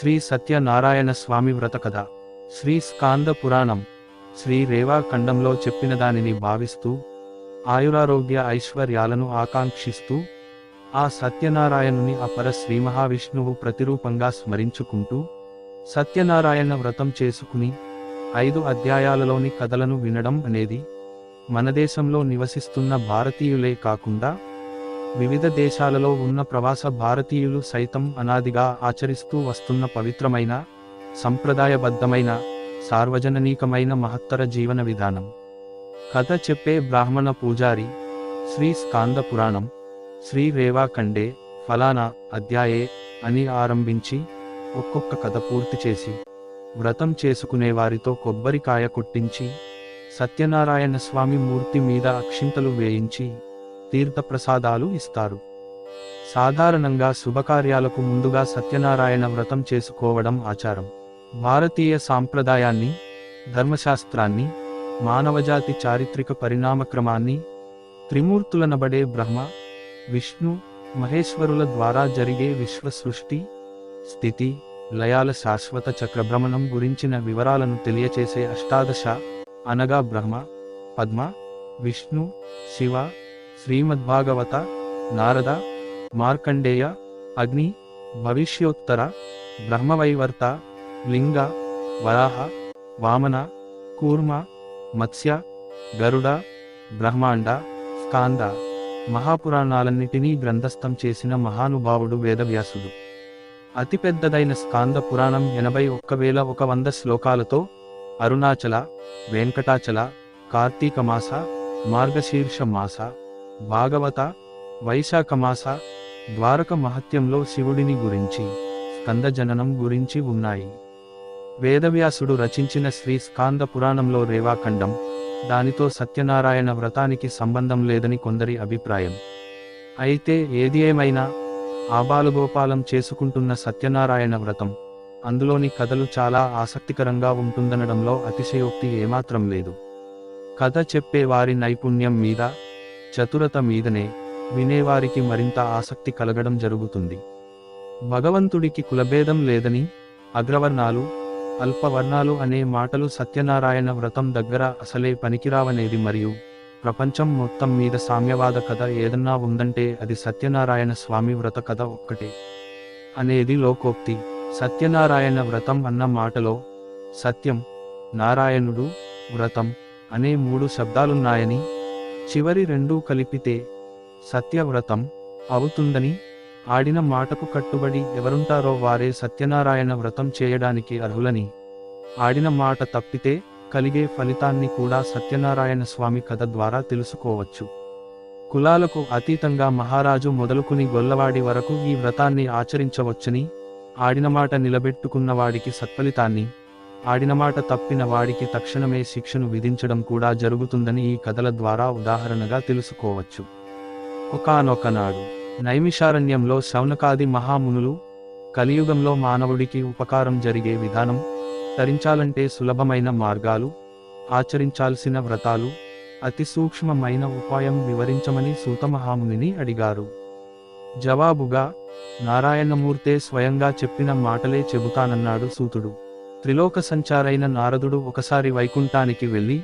శ్రీ సత్యనారాయణ స్వామి వ్రత కథ. శ్రీ స్కాంద పురాణం. శ్రీ రేవాఖండంలో చెప్పిన దానిని భావిస్తూ ఆయురారోగ్య ఐశ్వర్యాలను ఆకాంక్షిస్తూ ఆ సత్యనారాయణుని అపర శ్రీ మహావిష్ణువు ప్రతిరూపంగా స్మరించుకుంటూ సత్యనారాయణ వ్రతం చేసుకుని ఐదు అధ్యాయాలలోని కథలను వినడం అనేది మన దేశంలో నివసిస్తున్న భారతీయులే కాకుండా వివిధ దేశాలలో ఉన్న ప్రవాస భారతీయులు సైతం అనాదిగా ఆచరిస్తూ వస్తున్న పవిత్రమైన సంప్రదాయబద్ధమైన సార్వజననీకమైన మహత్తర జీవన విధానం. కథ చెప్పే బ్రాహ్మణ పూజారి శ్రీ స్కాంద పురాణం శ్రీ రేవాఖండే ఫలానా అధ్యాయే అని ఆరంభించి ఒక్కొక్క కథ పూర్తి చేసి వ్రతం చేసుకునే వారితో కొబ్బరికాయ కొట్టించి సత్యనారాయణ స్వామి మూర్తి మీద అక్షింతలు వేయించి తీర్థప్రసాదాలు ఇస్తారు. సాధారణంగా శుభకార్యాలకు ముందుగా సత్యనారాయణ వ్రతం చేసుకోవడం ఆచారం. భారతీయ సాంప్రదాయాన్ని ధర్మశాస్త్రాన్ని మానవజాతి చారిత్రక పరిణామక్రమాన్ని త్రిమూర్తులనబడే బ్రహ్మ విష్ణు మహేశ్వరుల ద్వారా జరిగే విశ్వ సృష్టి స్థితి లయాల శాశ్వత చక్రభ్రమణం గురించిన వివరాలను తెలియచేసే అష్టాదశ అనగా బ్రహ్మ పద్మ విష్ణు శివ శ్రీమద్భాగవత నారద మార్కండేయ అగ్ని భవిష్యోత్తర బ్రహ్మవైవర్త లింగ వరాహ వామన కూర్మ మత్స్య గరుడ బ్రహ్మాండ స్కాంద మహాపురాణాలన్నిటినీ గ్రంథస్థం చేసిన మహానుభావుడు వేదవ్యాసుడు. అతిపెద్దదైన స్కాంద పురాణం ఎనభై ఒక్క వేల ఒక వంద శ్లోకాలతో అరుణాచల వెంకటాచల కార్తీక మాస మార్గశీర్ష మాస భాగవత వైశాఖమాస ద్వారక మహత్యంలో శివుడిని గురించి స్కందజననం గురించి ఉన్నాయి. వేదవ్యాసుడు రచించిన శ్రీ స్కాంద పురాణంలో రేవాఖండం దానితో సత్యనారాయణ వ్రతానికి సంబంధం లేదని కొందరి అభిప్రాయం. అయితే ఏది ఏమైనా ఆబాలగోపాలం చేసుకుంటున్న సత్యనారాయణ వ్రతం అందులోని కథలు చాలా ఆసక్తికరంగా ఉంటుందనడంలో అతిశయోక్తి ఏమాత్రం లేదు. కథ చెప్పే వారి నైపుణ్యం మీద చతురత మీదనే వినేవారికి మరింత ఆసక్తి కలగడం జరుగుతుంది. భగవంతుడికి కులభేదం లేదని అగ్రవర్ణాలు అల్పవర్ణాలు అనే మాటలు సత్యనారాయణ వ్రతం దగ్గర అసలే పనికిరావనేది మరియు ప్రపంచం మొత్తం మీద సామ్యవాద కథ ఏదన్నా ఉందంటే అది సత్యనారాయణ స్వామి వ్రత కథ ఒక్కటే. అనేది లోకోక్తి. సత్యనారాయణ వ్రతం అన్న మాటలో సత్యం నారాయణుడు వ్రతం అనే మూడు శబ్దాలున్నాయని చివరి రెండూ కలిపితే సత్యవ్రతం అవుతుందని ఆడిన మాటకు కట్టుబడి ఎవరుంటారో వారే సత్యనారాయణ వ్రతం చేయడానికి అర్హులని. ఆడిన మాట తప్పితే కలిగే ఫలితాన్ని కూడా సత్యనారాయణ స్వామి కథ ద్వారా తెలుసుకోవచ్చు. కులాలకు అతీతంగా మహారాజు మొదలుకుని గొల్లవాడి వరకు ఈ వ్రతాన్ని ఆచరించవచ్చని ఆడిన మాట నిలబెట్టుకున్న వాడికి సత్ఫలితాన్ని ఆడిన మాట తప్పిన వాడికి తక్షణమే శిక్షను విధించడం కూడా జరుగుతుందని ఈ కథల ద్వారా ఉదాహరణగా తెలుసుకోవచ్చు. ఒకనొకనాడు నైమిషారణ్యంలో శౌనకాది మహామునులు కలియుగంలో మానవుడికి ఉపకారం జరిగే విధానం తరించాలంటే సులభమైన మార్గాలు ఆచరించాల్సిన వ్రతాలు అతి సూక్ష్మమైన ఉపాయం వివరించమని సూతమహామునిని అడిగారు. జవాబుగా నారాయణమూర్తే స్వయంగా చెప్పిన మాటలే చెబుతానన్నాడు సూతుడు. త్రిలోక సంచారైన నారదుడు ఒకసారి వైకుంఠానికి వెళ్ళి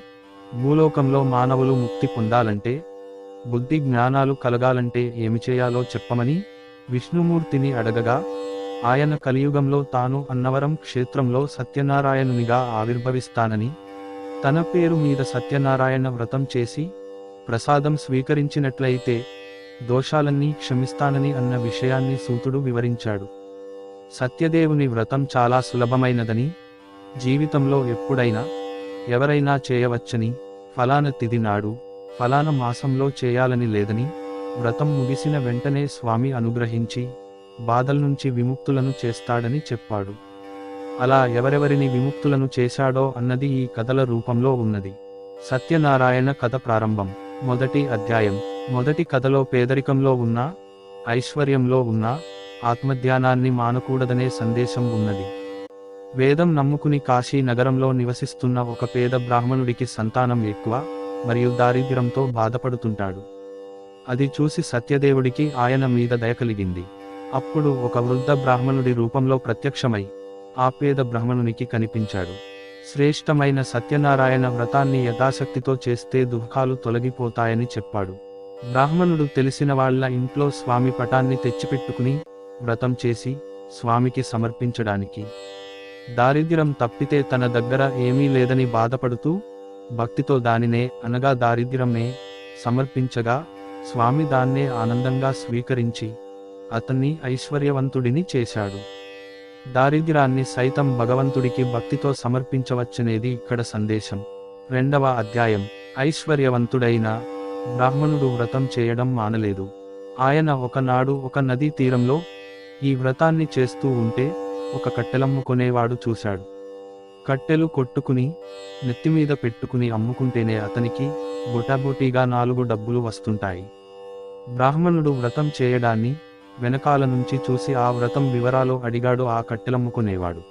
భూలోకంలో మానవులు ముక్తి పొందాలంటే బుద్ధి జ్ఞానాలు కలగాలంటే ఏమి చేయాలో చెప్పమని విష్ణుమూర్తిని అడగగా ఆయన కలియుగంలో తాను అన్నవరం క్షేత్రంలో సత్యనారాయణునిగా ఆవిర్భవిస్తానని తన పేరు మీద సత్యనారాయణ వ్రతం చేసి ప్రసాదం స్వీకరించినట్లయితే దోషాలన్నీ క్షమిస్తానని అన్న విషయాన్ని సూతుడు వివరించాడు. సత్యదేవుని వ్రతం చాలా సులభమైనదని జీవితంలో ఎప్పుడైనా ఎవరైనా చేయవచ్చని ఫలాన తిది నాడు ఫలాన మాసంలో చేయాలని లేదని వ్రతం ముగిసిన వెంటనే స్వామి అనుగ్రహించి బాధల నుంచి విముక్తులను చేస్తాడని చెప్పాడు. అలా ఎవరెవరిని విముక్తులను చేశాడో అన్నది ఈ కథల రూపంలో ఉన్నది. సత్యనారాయణ కథ ప్రారంభం. మొదటి అధ్యాయం. మొదటి కథలో పేదరికంలో ఉన్న ఐశ్వర్యంలో ఉన్న ఆత్మధ్యానాన్ని మానకూడదనే సందేశం ఉన్నది. వేదం నమ్ముకుని కాశీ నగరంలో నివసిస్తున్న ఒక పేద బ్రాహ్మణుడికి సంతానం ఎక్కువ మరియు దారిద్ర్యంతో బాధపడుతుంటాడు. అది చూసి సత్యదేవుడికి ఆయన మీద దయ కలిగింది. అప్పుడు ఒక వృద్ధ బ్రాహ్మణుడి రూపంలో ప్రత్యక్షమై ఆ పేద బ్రాహ్మణునికి కనిపించాడు. శ్రేష్టమైన సత్యనారాయణ వ్రతాన్ని యథాశక్తితో చేస్తే దుఃఖాలు తొలగిపోతాయని చెప్పాడు. బ్రాహ్మణుడు తెలిసిన వాళ్ళ ఇంట్లో స్వామి పటాన్ని తెచ్చిపెట్టుకుని వ్రతం చేసి స్వామికి సమర్పించడానికి దారిద్ర్యం తప్పితే తన దగ్గర ఏమీ లేదని బాధపడుతూ భక్తితో దానినే అనగా దారిద్ర్యమే సమర్పించగా స్వామి దాన్నే ఆనందంగా స్వీకరించి అతన్ని ఐశ్వర్యవంతుడిని చేశాడు. దారిద్ర్యాన్ని సైతం భగవంతుడికి భక్తితో సమర్పించవచ్చనేది ఇక్కడ సందేశం. రెండవ అధ్యాయం. ఐశ్వర్యవంతుడైన బ్రాహ్మణుడు వ్రతం చేయడం మానలేదు. ఆయన ఒకనాడు ఒక నదీ తీరంలో ఈ వ్రతాన్ని చేస్తూ ఉంటే ఒక కట్టెలమ్ముకొనేవాడు చూశాడు. కట్టెలు కొట్టుకుని నెత్తిమీద పెట్టుకుని అమ్ముకుంటేనే అతనికి బుటాబుటీగా నాలుగు డబ్బులు వస్తుంటాయి. బ్రాహ్మణుడు వ్రతం చేయడాన్ని వెనకాల నుంచి చూసి ఆ వ్రతం వివరాలు అడిగాడు ఆ కట్టెలమ్ముకునేవాడు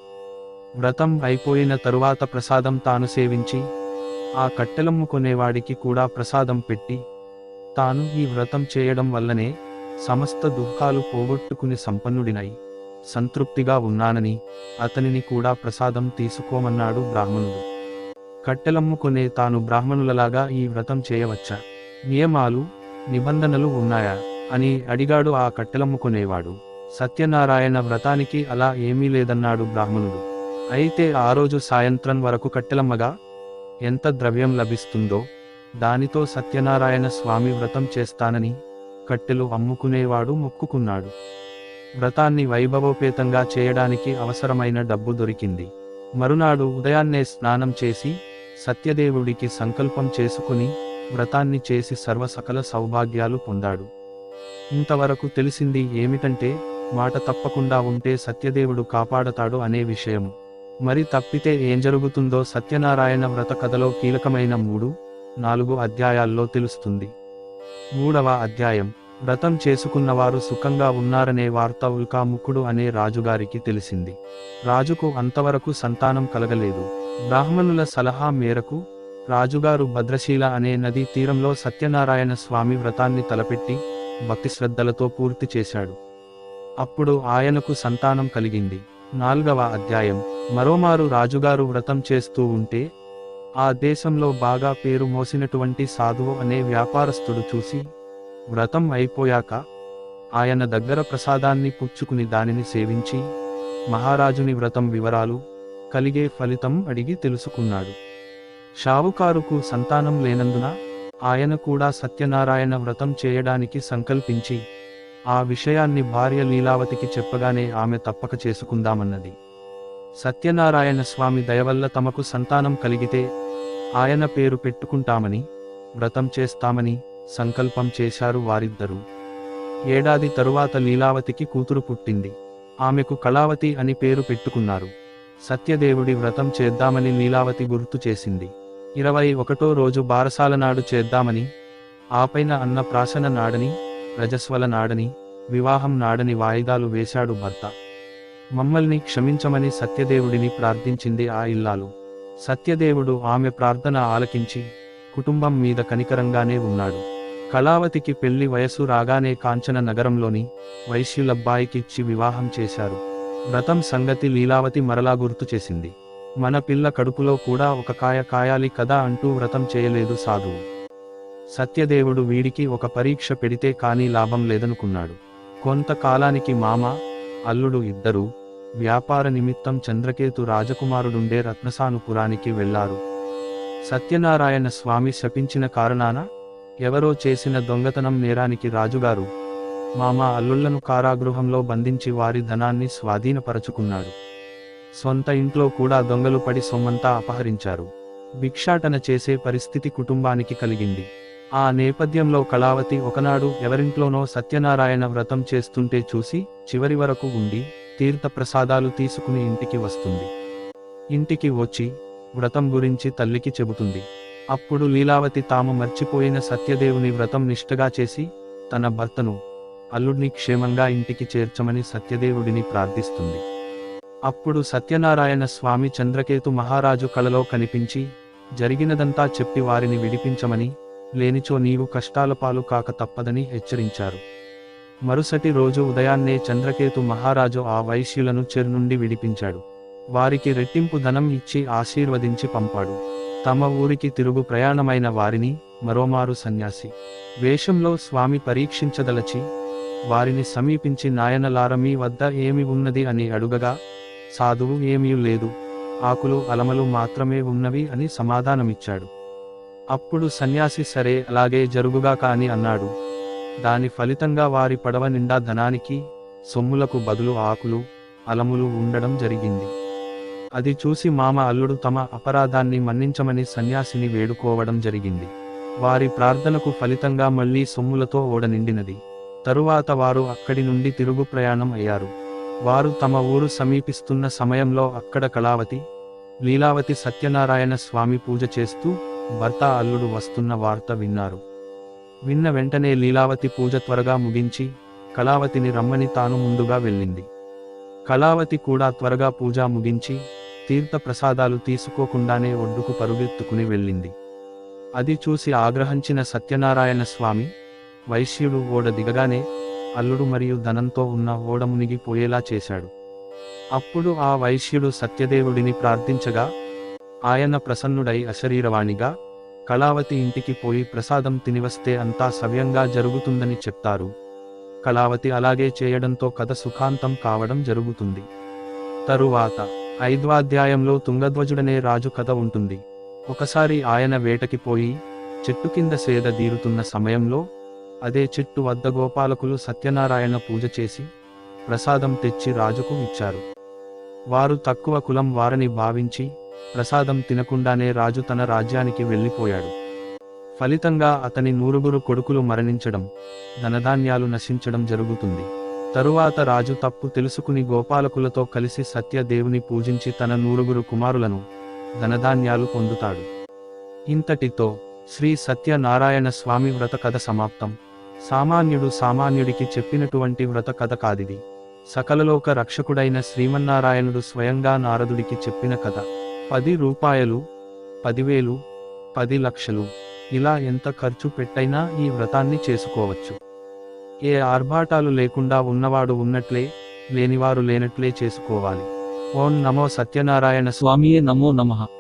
వ్రతం అయిపోయిన తరువాత ప్రసాదం తాను సేవించి ఆ కట్టెలమ్ముకునేవాడికి కూడా ప్రసాదం పెట్టి తాను ఈ వ్రతం చేయడం వల్లనే సమస్త దుఃఖాలు పోగొట్టుకుని సంపన్నుడినై సంతృప్తిగా ఉన్నానని అతనిని కూడా ప్రసాదం తీసుకోమన్నాడు బ్రాహ్మణుడు. కట్టెలమ్ముకునే తాను బ్రాహ్మణులలాగా ఈ వ్రతం చేయవచ్చా? నియమాలు నిబంధనలు ఉన్నాయా? అని అడిగాడు ఆ కట్టెలమ్ముకునేవాడు. సత్యనారాయణ వ్రతానికి అలా ఏమీ లేదన్నాడు బ్రాహ్మణుడు. అయితే ఆ రోజు సాయంత్రం వరకు కట్టెలమ్మగా ఎంత ద్రవ్యం లభిస్తుందో దానితో సత్యనారాయణ స్వామి వ్రతం చేస్తానని కట్టెలు అమ్ముకునేవాడు మొక్కుకున్నాడు. వ్రతాన్ని వైభవోపేతంగా చేయడానికి అవసరమైన డబ్బు దొరికింది. మరునాడు ఉదయాన్నే స్నానం చేసి సత్యదేవుడికి సంకల్పం చేసుకుని వ్రతాన్ని చేసి సర్వసకల సౌభాగ్యాలు పొందాడు. ఇంతవరకు తెలిసింది ఏమిటంటే మాట తప్పకుండా ఉంటే సత్యదేవుడు కాపాడతాడు అనే విషయము మరి తప్పితే ఏం జరుగుతుందో సత్యనారాయణ వ్రత కథలో కీలకమైన మూడు నాలుగు అధ్యాయాల్లో తెలుస్తుంది. మూడవ అధ్యాయం. వ్రతం చేసుకున్నవారు సుఖంగా ఉన్నారనే వార్త ఉల్కాముఖుడు అనే రాజుగారికి తెలిసింది. రాజుకు అంతవరకు సంతానం కలగలేదు. బ్రాహ్మణుల సలహా మేరకు రాజుగారు భద్రశీల అనే నదీ తీరంలో సత్యనారాయణ స్వామి వ్రతాన్ని తలపెట్టి భక్తి శ్రద్ధలతో పూర్తి చేశాడు. అప్పుడు ఆయనకు సంతానం కలిగింది. నాల్గవ అధ్యాయం. మరోమారు రాజుగారు వ్రతం చేస్తూ ఉంటే ఆ దేశంలో బాగా పేరు మోసినటువంటి సాధువు అనే వ్యాపారస్తుడు చూసి వ్రతం అయిపోయాక ఆయన దగ్గర ప్రసాదాన్ని పుచ్చుకుని దానిని సేవించి మహారాజుని వ్రతం వివరాలు కలిగే ఫలితం అడిగి తెలుసుకున్నాడు. షావుకారుకు సంతానం లేనందున ఆయన కూడా సత్యనారాయణ వ్రతం చేయడానికి సంకల్పించి ఆ విషయాన్ని భార్య లీలావతికి చెప్పగానే ఆమె తప్పక చేసుకుందామన్నది. సత్యనారాయణ స్వామి దయవల్ల తమకు సంతానం కలిగితే ఆయన పేరు పెట్టుకుంటామని వ్రతం చేస్తామని సంకల్పం చేశారు వారిద్దరూ. ఏడాది తరువాత లీలావతికి కూతురు పుట్టింది. ఆమెకు కళావతి అని పేరు పెట్టుకున్నారు. సత్యదేవుడి వ్రతం చేద్దామని లీలావతి గుర్తు చేసింది. ఇరవై ఒకటో రోజు బారసాల నాడు చేద్దామని ఆపైన అన్న ప్రాశన నాడని రజస్వల నాడని వివాహం నాడని వాయిదాలు వేశాడు భర్త. మమ్మల్ని క్షమించమని సత్యదేవుడిని ప్రార్థించింది ఆ ఇల్లాలు. సత్యదేవుడు ఆమె ప్రార్థన ఆలకించి కుటుంబం మీద కనికరంగానే ఉన్నాడు. కళావతికి పెళ్ళి వయసు రాగానే కాంచన నగరంలోని వైశ్యులబ్బాయికిచ్చి వివాహం చేశారు. వ్రతం సంగతి లీలావతి మరలా గుర్తు చేసింది. మన పిల్ల కడుపులో కూడా ఒక కాయ కాయాలి కదా అంటూ వ్రతం చేయలేదు సాధువు. సత్యదేవుడు వీడికి ఒక పరీక్ష పెడితే కానీ లాభం లేదనుకున్నాడు. కొంతకాలానికి మామ అల్లుడు ఇద్దరూ వ్యాపార నిమిత్తం చంద్రకేతు రాజకుమారుడుండే రత్నసానుపురానికి వెళ్ళారు. సత్యనారాయణ స్వామి శపించిన కారణాన ఎవరో చేసిన దొంగతనం నేరానికి రాజుగారు. మామ అల్లుళ్ళను కారాగృహంలో బంధించి వారి ధనాన్ని స్వాధీనపరచుకున్నాడు. సొంత ఇంట్లో కూడా దొంగలు పడి సొమ్మంతా అపహరించారు. భిక్షాటన చేసే పరిస్థితి కుటుంబానికి కలిగింది. ఆ నేపథ్యంలో కళావతి ఒకనాడు ఎవరింట్లోనో సత్యనారాయణ వ్రతం చేస్తుంటే చూసి చివరి వరకు ఉండి తీర్థప్రసాదాలు తీసుకుని ఇంటికి వస్తుంది. ఇంటికి వచ్చి వ్రతం గురించి తల్లికి చెబుతుంది. అప్పుడు లీలావతి తాము మర్చిపోయిన సత్యదేవుని వ్రతం నిష్ఠగా చేసి తన భర్తను అల్లుడిని క్షేమంగా ఇంటికి చేర్చమని సత్యదేవుడిని ప్రార్థిస్తుంది. అప్పుడు సత్యనారాయణ స్వామి చంద్రకేతు మహారాజు కలలో కనిపించి జరిగినదంతా చెప్పి వారిని విడిపించమని లేనిచో నీవు కష్టాల పాలు కాక తప్పదని హెచ్చరించారు. మరుసటి రోజు ఉదయాన్నే చంద్రకేతు మహారాజు ఆ వైశ్యులను చెరు నుండి విడిపించాడు. వారికి రెట్టింపు ధనం ఇచ్చి ఆశీర్వదించి పంపాడు. తమ ఊరికి తిరుగు ప్రయాణమైన వారిని మరోమారు సన్యాసి. వేషంలో స్వామి పరీక్షించదలచి వారిని సమీపించి నాయనలార మీ వద్ద ఏమి ఉన్నది అని అడుగగా సాధువు ఏమీ లేదు ఆకులు అలమలు మాత్రమే ఉన్నవి అని సమాధానమిచ్చాడు. అప్పుడు సన్యాసి సరే అలాగే జరుగుగా కాని అన్నాడు. దాని ఫలితంగా వారి పడవ నిండా ధనానికి సొమ్ములకు బదులు ఆకులు అలములు ఉండడం జరిగింది. అది చూసి మామ అల్లుడు తమ అపరాధాన్ని మన్నించమని సన్యాసిని వేడుకోవడం జరిగింది. వారి ప్రార్థనకు ఫలితంగా మళ్ళీ సొమ్ములతో ఓడ నిండినది. తరువాత వారు అక్కడి నుండి తిరుగు ప్రయాణం అయ్యారు. వారు తమ ఊరు సమీపిస్తున్న సమయంలో అక్కడ కళావతి లీలావతి సత్యనారాయణ స్వామి పూజ చేస్తూ భర్త అల్లుడు వస్తున్న వార్త విన్నారు. విన్న వెంటనే లీలావతి పూజ త్వరగా ముగించి కళావతిని రమ్మని తాను ముందుగా వెళ్ళింది. కళావతి కూడా త్వరగా పూజ ముగించి తీర్థ ప్రసాదాలు తీసుకోకుండానే ఒడ్డుకు పరుగెత్తుకుని వెళ్ళింది. అది చూసి ఆగ్రహించిన సత్యనారాయణ స్వామి వైశ్యుడు ఓడ దిగగానే అల్లుడు మరియు ధనంతో ఉన్న ఓడ మునిగిపోయేలా చేశాడు. అప్పుడు ఆ వైశ్యుడు సత్యదేవుడిని ప్రార్థించగా ఆయన ప్రసన్నుడై అశరీరవాణిగా కళావతి ఇంటికి పోయి ప్రసాదం తినివస్తే అంతా సవ్యంగా జరుగుతుందని చెప్తారు. కళావతి అలాగే చేయడంతో కథ సుఖాంతం కావడం జరుగుతుంది. తరువాత ఐద్వాధ్యాయంలో తుంగధ్వజుడనే రాజు కథ ఉంటుంది. ఒకసారి ఆయన వేటకి పోయి చెట్టు కింద సేద దీరుతున్న సమయంలో అదే చెట్టు వద్ద గోపాలకులు సత్యనారాయణ పూజ చేసి ప్రసాదం తెచ్చి రాజుకు ఇచ్చారు. వారు తక్కువ కులం వారని భావించి ప్రసాదం తినకుండానే రాజు తన రాజ్యానికి వెళ్ళిపోయాడు. ఫలితంగా అతని నూరుగురు కొడుకులు మరణించడం ధనధాన్యాలు నశించడం జరుగుతుంది. తరువాత రాజు తప్పు తెలుసుకుని గోపాలకులతో కలిసి సత్యదేవుని పూజించి తన నూరుగురు కుమారులను ధనధాన్యాలు పొందుతాడు. ఇంతటితో శ్రీ సత్యనారాయణ స్వామి వ్రత కథ సమాప్తం. సామాన్యుడు సామాన్యుడికి చెప్పినటువంటి వ్రత కథ కాదిది. సకలలోక రక్షకుడైన శ్రీమన్నారాయణుడు స్వయంగా నారదుడికి చెప్పిన కథ. పది రూపాయలు పదివేలు పది లక్షలు ఇలా ఎంత ఖర్చు పెట్టైనా ఈ వ్రతాన్ని చేసుకోవచ్చు. ఏ ఆర్భాటాలు లేకుండా ఉన్నవాడు ఉన్నట్లే లేనివారు లేనట్లే చేసుకోవాలి. ఓం నమో సత్యనారాయణ స్వామియే నమో నమః.